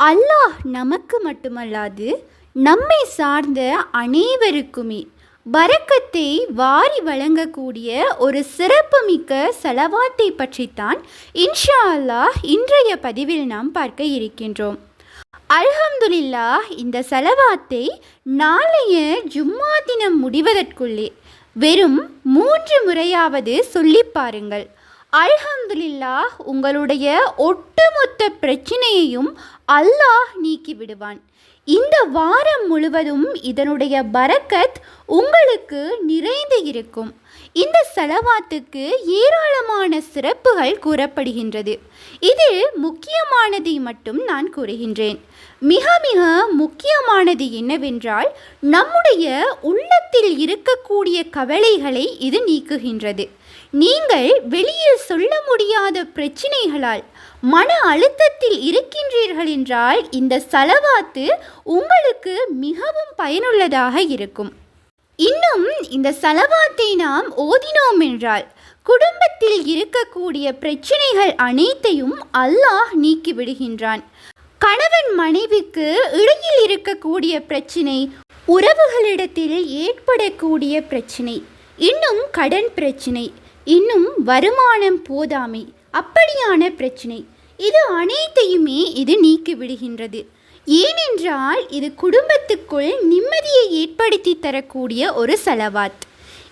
அல்லாஹ் நமக்கு மட்டுமல்லாது நம்மை சார்ந்த அனைவருக்குமே பரக்கத்தை வாரி வழங்கக்கூடிய ஒரு சிறப்புமிக்க செலவாத்தை பற்றித்தான் இன்ஷா அல்லாஹ் இன்றைய பதிவில் நாம் பார்க்க இருக்கின்றோம். அல்ஹம்துலில்லா இந்த செலவாத்தை நாளைய ஜும்மா தினம் முடிவதற்குள்ளே வெறும் மூன்று முறையாவது சொல்லி பாருங்கள். அல்ஹம்துலில்லாஹ் உங்களுடைய ஒட்டுமொத்த பிரச்சனையையும் அல்லாஹ் நீக்கி விடுவான் இந்த வாரம் முழுவதும் இதனுடைய பரக்கத் உங்களுக்கு நிறைந்து இருக்கும். இந்த செலவாத்துக்கு ஏராளமான சிறப்புகள் கூறப்படுகின்றது. இது முக்கியமானதை மட்டும் நான் கூறுகின்றேன். மிக மிக முக்கியமானது என்னவென்றால் நம்முடைய உள்ளத்தில் இருக்கக்கூடிய கவலைகளை இது நீக்குகின்றது. நீங்கள் வெளியில் சொல்ல முடியாத பிரச்சினைகளால் மன அழுத்தத்தில் இருக்கின்றீர்கள் என்றால் இந்த செலவாத்து உங்களுக்கு மிகவும் பயனுள்ளதாக இருக்கும். இன்னும் இந்த செலவாத்தை நாம் ஓதினோம் என்றால் குடும்பத்தில் இருக்கக்கூடிய பிரச்சனைகள் அனைத்தையும் அல்லாஹ் நீக்கி விடுகின்றான். கணவன் மனைவிக்கு இடையில் இருக்கக்கூடிய பிரச்சினை உறவுகளிடத்தில் ஏற்படக்கூடிய பிரச்சினை இன்னும் கடன் பிரச்சினை இன்னும் வருமானம் போதாமை அப்படியான பிரச்சினை இது அனைத்தையுமே இது நீக்கி விடுகின்றது. ஏனென்றால் இது குடும்பத்துக்குள் நிம்மதியை ஏற்படுத்தி தரக்கூடிய ஒரு செலவாத்.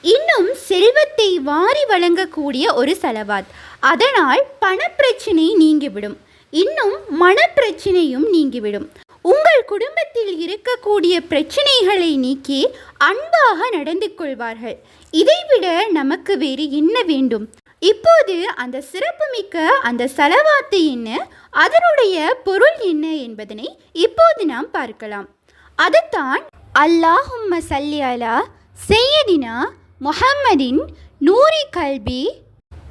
இன்னும் செல்வத்தை வாரி வழங்கக்கூடிய ஒரு செலவாத். அதனால் பணப்பிரச்சனை நீங்கிவிடும். இன்னும் மனப்பிரச்சனையும் நீங்கிவிடும். உங்கள் குடும்பத்தில் இருக்கக்கூடிய பிரச்சனைகளை நீக்கி அன்பாக நடந்து கொள்வார்கள். இதைவிட நமக்கு வேறு என்ன வேண்டும்? இப்போது அந்த சிறப்புமிக்க அந்த செலவாத்து என்ன அதனுடைய பொருள் என்ன என்பதனை இப்போது நாம் பார்க்கலாம். அதுதான் அல்லாஹும்ம சல்லி அலா செய்யதினா முஹம்மதின் நூரி கல்பி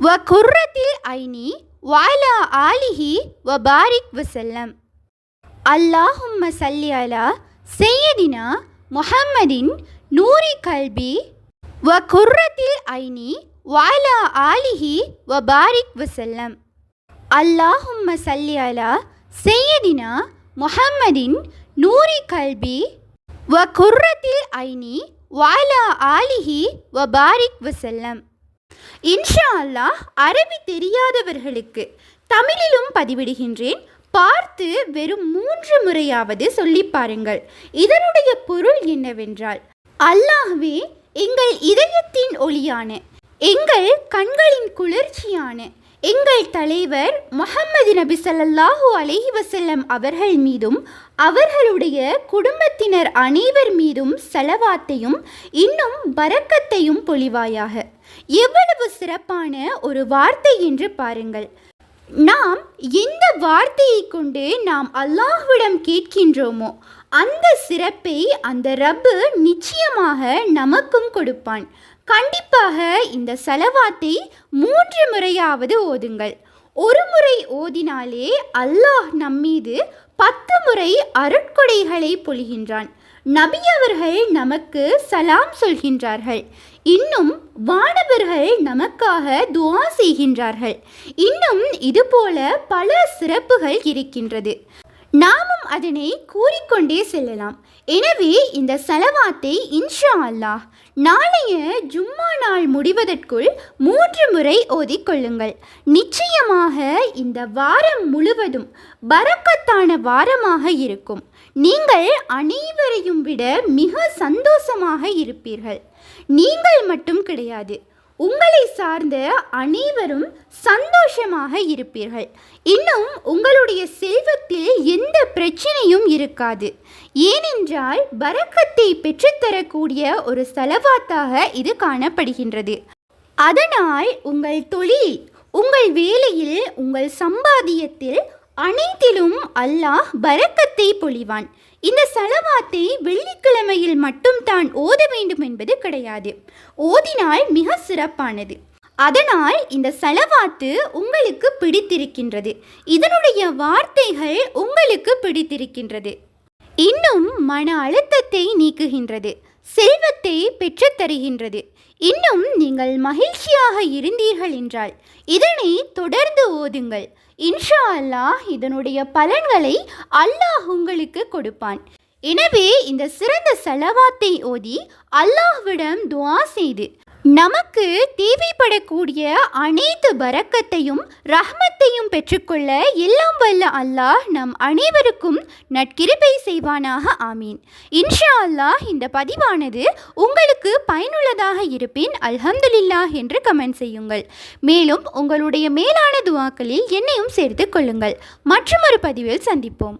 வ குர்ரத்தில் ஐனி வாலா ஆலிஹி வ பாரிக் வசல்லம். அல்லாஹும்ம சல்லி அலா செய்யதினா முஹம்மதின் நூரி கல்வி வ குர்ரத்தில் ஐனி வாலா ஆலிஹி வ பாரிக் வசல்லம் அல்லாஹும்ம சல்லி அலா செய்யதினா முஹம்மதின் நூரி கல்பி வ குர்ரத்தில் ஐனி வாலா ஆலிஹி வ பாரிக் வசல்லம் இன்ஷா அல்லாஹ் அரபி தெரியாதவர்களுக்கு தமிழிலும் பதிவிடுகின்றேன். பார்த்து வெறும் மூன்று முறையாவது சொல்லி பாருங்கள். இதனுடைய பொருள் என்னவென்றால் அல்லாஹ்வே எங்கள் இதயத்தின் ஒளியான எங்கள் கண்களின் குளிர்ச்சியான எங்கள் தலைவர் முகமது நபி ஸல்லல்லாஹு அலஹி வசல்லம் அவர்கள் மீதும் அவர்களுடைய குடும்பத்தினர் அனைவர் மீதும் செலவாத்தையும் இன்னும் பறக்கத்தையும் பொழிவாயாக. எவ்வளவு சிறப்பான ஒரு வார்த்தை என்று பாருங்கள். நாம் எந்த வார்த்தையை கொண்டு நாம் அல்லாஹ்விடம் கேட்கின்றோமோ அந்த சிறப்பை அந்த ரப்பு நிச்சயமாக நமக்கும் கொடுப்பான். கண்டிப்பாக இந்த செலவாத்தை மூன்று முறையாவது ஓதுங்கள். ஒரு முறை ஓதினாலே அல்லாஹ் நம்மீது பத்து முறை அருட்கொடைகளை பொழிகின்றான். நபி அவர்கள் நமக்கு சலாம் சொல்கின்றார்கள். இன்னும் வானவர்கள் நமக்காக துவா செய்கின்றார்கள். இன்னும் இதுபோல பல சிறப்புகள் இருக்கின்றது. நாமும் அதனை கூறிக்கொண்டே செல்லலாம். எனவே இந்த செலவாத்தை இன்ஷா அல்லாஹ் நாளைய ஜும்மா நாள் முடிவதற்குள் மூன்று முறை ஓதிக்கொள்ளுங்கள் நிச்சயமாக இந்த வாரம் முழுவதும் பரக்கத்தான வாரமாக இருக்கும். நீங்கள் அனைவரையும் விட மிக சந்தோஷமாக இருப்பீர்கள். நீங்கள் மட்டும் கிடையாது உங்களை சார்ந்த அனைவரும் சந்தோஷமாக இருப்பீர்கள். இன்னும் உங்களுடைய செல்வத்தில் எந்த பிரச்சனையும் இருக்காது. ஏனென்றால் பரக்கத்தை பெற்றுத்தரக்கூடிய ஒரு செலவாத்தாக இது காணப்படுகின்றது. அதனால் உங்கள் தொழில் உங்கள் வேலையில் உங்கள் சம்பாதியத்தில் அனைத்திலும் அல்லாஹ் பரக்கத்தை பொழிவான். இந்த செலவாத்தை வெள்ளி வெள்ளிக்கிழமையில் மட்டும் தான் ஓத வேண்டும் என்பது கிடையாது. ஓதினால் மிக சிறப்பானது. அதனால் இந்த செலவாத்து உங்களுக்கு பிடித்திருக்கின்றது. இதனுடைய வார்த்தைகள் உங்களுக்கு பிடித்திருக்கின்றது. இன்னும் மன அழுத்தத்தை நீக்குகின்றது. செல்வத்தை பெற்றுத் தருகின்றது இன்னும் நீங்கள் மகிழ்ச்சியாக இருந்தீர்கள் என்றால் இதனை தொடர்ந்து ஓதுங்கள். இன்ஷா அல்லாஹ் இதனுடைய பலன்களை அல்லாஹ் உங்களுக்கு கொடுப்பான். எனவே இந்த சிறந்த செலவாத்தை ஓதி அல்லாஹ்விடம் துவா செய்து நமக்கு தேவைப்படக்கூடிய அனைத்து பரக்கத்தையும் ரஹ்மத்தையும் பெற்றுக்கொள்ள எல்லாம் வல்ல அல்லாஹ் நம் அனைவருக்கும் நட்கிருப்பை செய்வானாக ஆமீன். இன்ஷா அல்லாஹ் இந்த பதிவானது உங்களுக்கு பயனுள்ளதாக இருப்பேன் அல்ஹம்துலில்லா என்று கமெண்ட் செய்யுங்கள். மேலும் உங்களுடைய மேலான துவாக்களில் என்னையும் சேர்த்து கொள்ளுங்கள். மற்றொரு பதிவில் சந்திப்போம்.